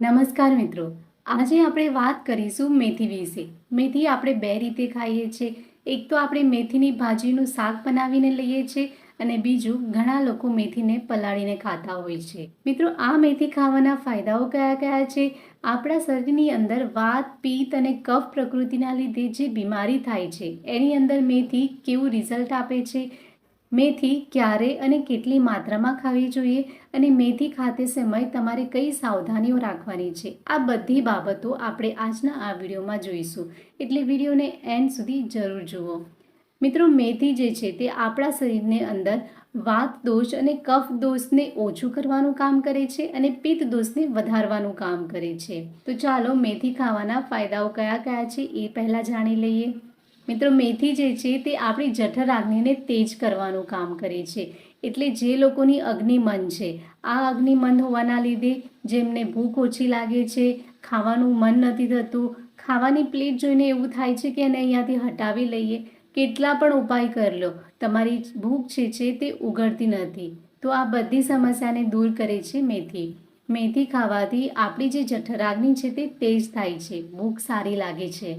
નમસ્કાર મિત્રો. આજે આપણે વાત કરીશું મેથી વિશે. મેથી આપણે બે રીતે ખાઈએ છીએ. એક તો આપણે મેથીની ભાજીનું શાક બનાવીને લઈએ છીએ અને બીજું ઘણા લોકો મેથીને પલાળીને ખાતા હોય છે. મિત્રો, આ મેથી ખાવાના ફાયદાઓ કયા કયા છે? આપણા શરીરની અંદર વાત, પિત્ત અને કફ પ્રકૃતિના લીધે જે બીમારી થાય છે, એની અંદર મેથી કેવું રિઝલ્ટ આપે છે? મેથી ક્યારે અને કેટલી માત્રામાં ખાવી જોઈએ અને મેથી ખાતે સમય તમારે કઈ સાવધાનીઓ રાખવાની છે? આ બધી બાબતો આપણે આજના આ વિડીયોમાં જોઈશું. એટલે વિડીયોને એન્ડ સુધી જરૂર જુઓ. મિત્રો, મેથી જે છે તે આપણા શરીરને અંદર વાત દોષ અને કફ દોષને ઓછું કરવાનું કામ કરે છે અને પિત્ત દોષને વધારવાનું કામ કરે છે. તો ચાલો મેથી ખાવાના ફાયદાઓ કયા કયા છે એ પહેલાં જાણી લઈએ. મિત્રો, મેથી જે છે તે આપણી જઠર અગ્નિને તેજ કરવાનું કામ કરે છે. એટલે જે લોકોની અગ્નિમન છે, આ અગ્નિમન હોવાના લીધે જેમને ભૂખ ઓછી લાગે છે, ખાવાનું મન નથી થતું, ખાવાની પ્લેટ જોઈને એવું થાય છે કે એને અહીંયાથી હટાવી લઈએ, કેટલા પણ ઉપાય કરી લો, તમારી ભૂખ છે છે તે ઉગડતી નથી. તો આ બધી સમસ્યાને દૂર કરે છે મેથી. મેથી ખાવાથી આપણી જે જઠરાગ્નિ છે તે તેજ થાય છે, ભૂખ સારી લાગે છે.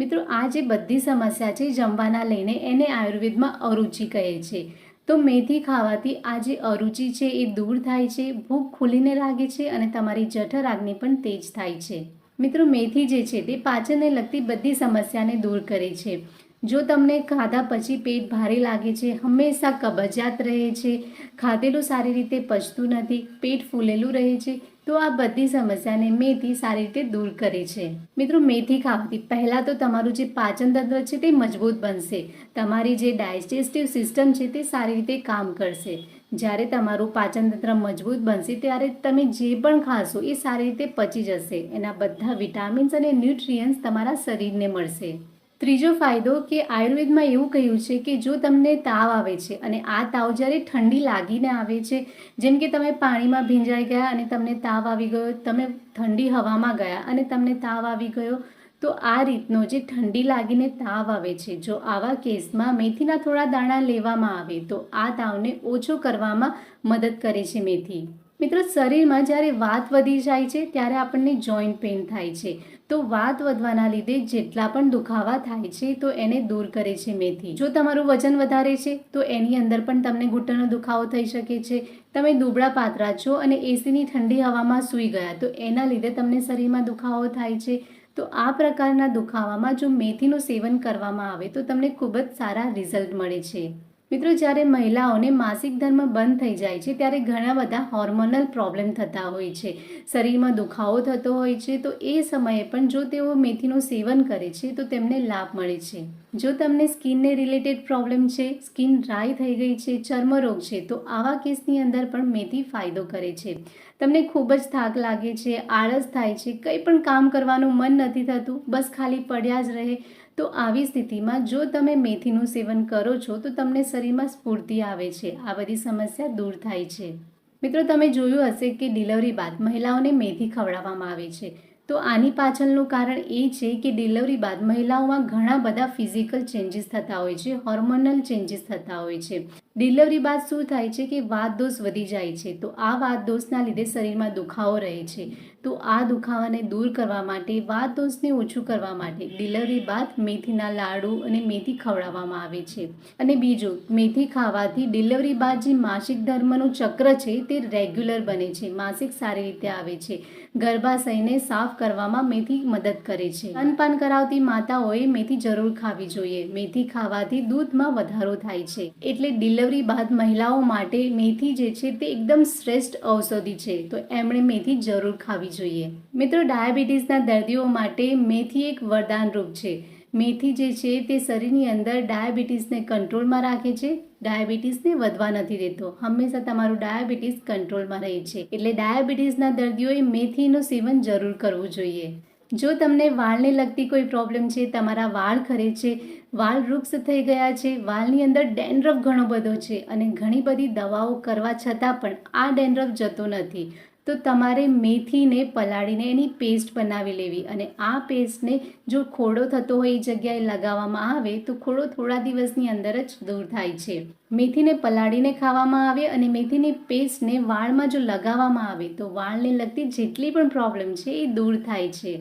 મિત્રો, આ જે બધી સમસ્યા છે, જમવાના લઈને એને આયુર્વેદમાં અરુચિ કહે છે. તો મેથી ખાવાથી આ જે અરુચિ છે, એ દૂર થાય છે, ભૂખ ખુલીને લાગે છે અને તમારી જઠર આગની પણ તેજ થાય છે. મિત્રો, મેથી જે છે, તે પાચનને લગતી બધી સમસ્યાને દૂર કરે છે. જો તમને ખાધા પછી પેટ ભારે લાગે છે, હંમેશા કબજિયાત રહે છે, ખાધેલું સારી રીતે પચતું નથી, પેટ ફૂલેલું રહે છે તો આ બધી સમસ્યાને મેથી સારી રીતે દૂર કરે છે. મિત્રો, મેથી ખાવાથી પહેલાં તો તમારું જે પાચન તંત્ર છે તે મજબૂત બનશે. તમારી જે ડાયજેસ્ટિવ સિસ્ટમ છે તે સારી રીતે કામ કરશે. જ્યારે તમારું પાચન તંત્ર મજબૂત બનશે, ત્યારે તમે જે પણ ખાશો એ સારી રીતે પચી જશે. એના બધા વિટામિન્સ અને ન્યુટ્રિયન્સ તમારા શરીરને મળશે. ત્રીજો ફાયદો કે આયુર્વેદમાં એવું કહ્યું છે કે જો તમને તાવ આવે છે અને આ તાવ જ્યારે ઠંડી લાગીને આવે છે, જેમ કે તમે પાણીમાં ભીંજાઈ ગયા અને તમને તાવ આવી ગયો, તમે ઠંડી હવામાં ગયા અને તમને તાવ આવી ગયો, તો આ રીતનો જે ઠંડી લાગીને તાવ આવે છે, જો આવા કેસમાં મેથીના થોડા દાણા લેવામાં આવે, તો આ તાવને ઓછો કરવામાં મદદ કરે છે મેથી. મિત્રો, શરીરમાં જ્યારે વાત વધી જાય છે, ત્યારે આપણને જોઈન્ટ પેઇન થાય છે. તો વાત વધવાના લીધે જેટલા પણ દુખાવા થાય છે, તો એને દૂર કરે છે મેથી. જો તમારું વજન વધારે છે, તો એની અંદર પણ તમને ઘૂંટણનો દુખાવો થઈ શકે છે. તમે દુબળા પાતરા છો અને એસીની ઠંડી હવામાં સૂઈ ગયા, તો એના લીધે તમને શરીરમાં દુખાવો થાય છે. તો આ પ્રકારના દુખાવામાં જો મેથીનું સેવન કરવામાં આવે, તો તમને ખૂબ જ સારા રિઝલ્ટ મળે છે. મિત્રો, જ્યારે મહિલાઓને માસિક ધર્મ બંધ થઈ જાય છે, ત્યારે ઘણા બધા હોર્મોનલ પ્રોબ્લેમ થતા હોય છે. શરીરમાં દુખાવો થતો હોય છે, તો એ સમયે પણ જો તેઓ મેથીનું સેવન કરે છે, તો તેમને લાભ મળે છે. જો તમને સ્કિનને રિલેટેડ પ્રોબ્લેમ છે, સ્કિન ડ્રાય થઈ ગઈ છે, ચર્મરોગ છે, તો આવા કેસની અંદર પણ મેથી ફાયદો કરે છે. તમને ખૂબ જ થાક લાગે છે, આળસ થાય છે, કંઈ પણ કામ કરવાનું મન નથી થતું, બસ ખાલી પડ્યા જ રહે તો આવી સ્થિતિમાં જો તમે મેથીનું સેવન કરો છો, તો તમને શરીરમાં સ્ફૂર્તિ આવે છે. આ બધી સમસ્યા દૂર થાય છે. મિત્રો, તમે જોયું હશે કે ડિલિવરી બાદ મહિલાઓને મેથી ખવડાવવામાં આવે છે. તો આની પાછળનું કારણ એ છે કે ડિલિવરી બાદ મહિલાઓમાં ઘણા બધા ફિઝિકલ ચેન્જીસ થતા હોય છે, હોર્મોનલ ચેન્જીસ થતા હોય છે. ડિલિવરી બાદ શું થાય છે કે વાત દોષ વધી જાય છે. તો આ વાત દોષના લીધે શરીરમાં દુખાવો રહે છે. તો આ દુખાવાને દૂર કરવા માટે વાત દોષને ઓછું કરવા માટે ડિલિવરી બાદ મેથીના લાડુ અને મેથી ખવડાવવામાં આવે છે. અને બીજું, મેથી ખાવાથી ડિલિવરી બાદ જે માસિક ધર્મનું ચક્ર છે તે રેગ્યુલર બને છે, માસિક સારી રીતે આવે છે. ગર્ભાશયને સાફ કરવામાં મેથી મદદ કરે છે. અનપાન કરાવતી માતાઓએ મેથી જરૂર ખાવી જોઈએ. મેથી ખાવાથી દૂધમાં વધારો થાય છે. એટલે ડિલિવરી બાદ મહિલાઓ માટે મેથી જે છે તે એકદમ શ્રેષ્ઠ ઔષધિ છે. તો એમણે મેથી જરૂર ખાવી જોઈએ. મિત્રો, ડાયાબિટીસના દર્દીઓ માટે મેથી એક વરદાન રૂપ છે. મેથી જે છે તે શરીરની અંદર ડાયાબિટીસને કંટ્રોલમાં રાખે છે. ડાયાબિટીસને વધવા નથી દેતો. હંમેશા તમારું ડાયાબિટીસ કંટ્રોલમાં રહે છે. એટલે ડાયાબિટીસના દર્દીઓએ મેથીનું સેવન જરૂર કરવું જોઈએ. જો તમને વાળને લગતી કોઈ પ્રોબ્લેમ છે, તમારા વાળ ખરે છે, વાળ વૃક્ષ થઈ ગયા છે, વાળની અંદર ડેન્ડ્રફ ઘણો બધો છે અને ઘણી બધી દવાઓ કરવા છતાં પણ આ ડેન્ડ્રફ જતો નથી, તો તમારે મેથીને પલાળીને એની પેસ્ટ બનાવી લેવી અને આ પેસ્ટને જો ખોડો થતો હોય એ જગ્યાએ લગાવવામાં આવે, તો ખોડો થોડા દિવસની અંદર જ દૂર થાય છે. મેથીને પલાળીને ખાવામાં આવે અને મેથીની પેસ્ટને વાળમાં જો લગાવવામાં આવે, તો વાળને લગતી જેટલી પણ પ્રોબ્લેમ છે એ દૂર થાય છે.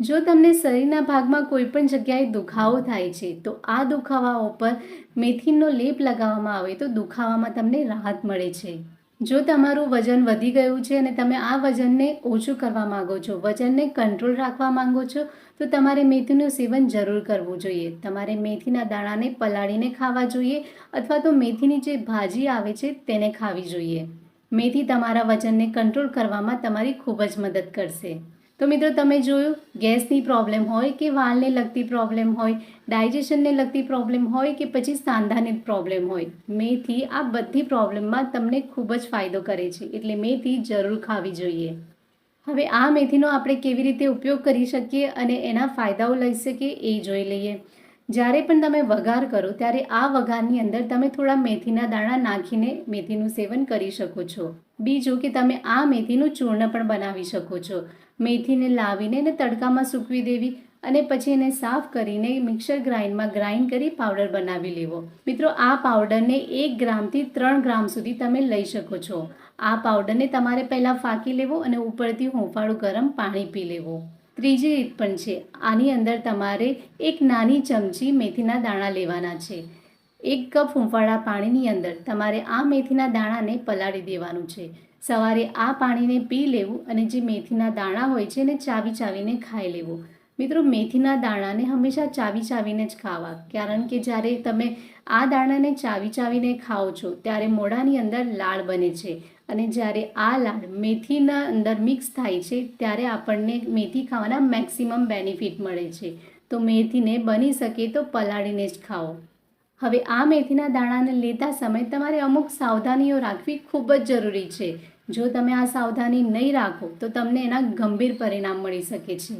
જો તમને શરીરના ભાગમાં કોઈ પણ જગ્યાએ દુખાવો થાય છે, તો આ દુખાવાઓ પર મેથીનો લેપ લગાવવામાં આવે તો દુખાવામાં તમને રાહત મળે છે. જો તમારું વજન વધી ગયું છે અને તમે આ વજનને ઓછું કરવા માંગો છો, વજનને કંટ્રોલ રાખવા માંગો છો, તો તમારે મેથીનું સેવન જરૂર કરવું જોઈએ. તમારે મેથીના દાણાને પલાળીને ખાવા જોઈએ અથવા તો મેથીની જે ભાજી આવે છે તેને ખાવી જોઈએ. મેથી તમારા વજનને કંટ્રોલ કરવામાં તમારી ખૂબ જ મદદ કરશે. તો મિત્રો તમે જોયું, ગેસની પ્રોબ્લેમ હોય કે વાલને લગતી પ્રોબ્લેમ હોય ડાયજેશનને લગતી પ્રોબ્લેમ હોય કે પછી સાંધાની પ્રોબ્લેમ હોય, મેથી આ બધી પ્રોબ્લેમમાં તમને ખૂબ જ ફાયદો કરે છે. એટલે મેથી જરૂર ખાવી જોઈએ. હવે આ મેથીનો આપણે કેવી રીતે ઉપયોગ કરી શકીએ અને એના ફાયદાઓ લઈ શકીએ એ જોઈ લઈએ. જ્યારે પણ તમે વઘાર કરો, ત્યારે આ વઘારની અંદર તમે થોડા મેથીના દાણા નાખીને મેથીનું સેવન કરી શકો છો. બીજું કે તમે આ મેથીનું ચૂર્ણ પણ બનાવી શકો છો. મેથીને લાવીને એને તડકામાં સૂકવી દેવી અને પછી એને સાફ કરીને મિક્સર ગ્રાઇન્ડમાં ગ્રાઇન્ડ કરી પાવડર બનાવી લેવો. મિત્રો, આ પાવડરને એક ગ્રામથી ત્રણ ગ્રામ સુધી તમે લઈ શકો છો. આ પાવડરને તમારે પહેલાં ફાંકી લેવો અને ઉપરથી હુંફાળું ગરમ પાણી પી લેવું. ત્રીજી રીત પણ છે. આની અંદર તમારે એક નાની ચમચી મેથીના દાણા લેવાના છે. એક કપ હૂંફાળા પાણીની અંદર તમારે આ મેથીના દાણાને પલાળી દેવાનું છે. સવારે આ પાણીને પી લેવું અને જે મેથીના દાણા હોય છે એને ચાવી ચાવીને ખાઈ લેવું. મિત્રો, મેથીના દાણાને હંમેશા ચાવી ચાવીને જ ખાવા, કારણ કે જ્યારે તમે આ દાણાને ચાવી ચાવીને ખાઓ છો, ત્યારે મોઢાની અંદર લાળ બને છે. અને જ્યારે આ લાળ મેથીના અંદર મિક્સ થાય છે, ત્યારે આપણને મેથી ખાવાના મેક્સિમમ બેનિફિટ મળે છે. તો મેથીને બની શકે તો પલાળીને જ ખાઓ. હવે આ મેથીના દાણાને લેતા સમય તમારે અમુક સાવધાનીઓ રાખવી ખૂબ જ જરૂરી છે. જો તમે આ સાવધાની નહીં રાખો, તો તમને એના ગંભીર પરિણામ મળી શકે છે.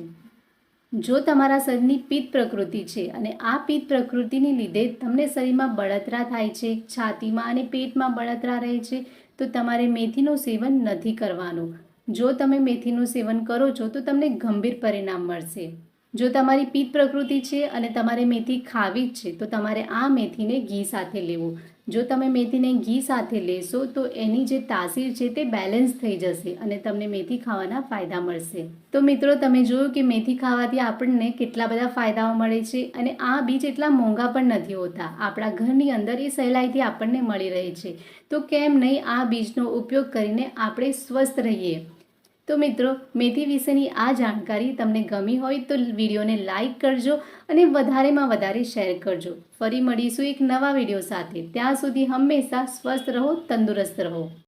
જો તમારા શરીરની પિત્ત પ્રકૃતિ છે અને આ પિત્ત પ્રકૃતિની લીધે તમને શરીરમાં બળતરા થાય છે, છાતીમાં અને પેટમાં બળતરા રહે છે, તો તમારે મેથીનું સેવન નથી કરવાનું. જો તમે મેથીનું સેવન કરો છો, તો તમને ગંભીર પરિણામ મળશે. જો તમારી પિત્ત પ્રકૃતિ છે અને તમારે મેથી ખાવી જ છે, તો તમારે આ મેથીને ઘી સાથે લેવું. જો તમે મેથીને ઘી સાથે લેશો, તો એની જે તાસીર છે તે બેલેન્સ થઈ જશે અને તમને મેથી ખાવાના ફાયદા મળશે. તો મિત્રો, તમે જોયું કે મેથી ખાવાથી આપણને કેટલા બધા ફાયદાઓ મળે છે અને આ બીજ એટલા મોંઘા પણ નથી હોતા. આપણા ઘરની અંદર એ સહેલાઈથી આપણને મળી રહે છે. તો કેમ નહીં આ બીજનો ઉપયોગ કરીને આપણે સ્વસ્થ રહીએ? તો મિત્રો, મેથી વિશેની આ જાણકારી તમને ગમી હોય તો વિડીયોને લાઇક કરજો અને વધારેમાં વધારે શેર કરજો. ફરી મળીશું એક નવા વીડિયો સાથે. ત્યાં સુધી હંમેશા સ્વસ્થ રહો, તંદુરસ્ત રહો.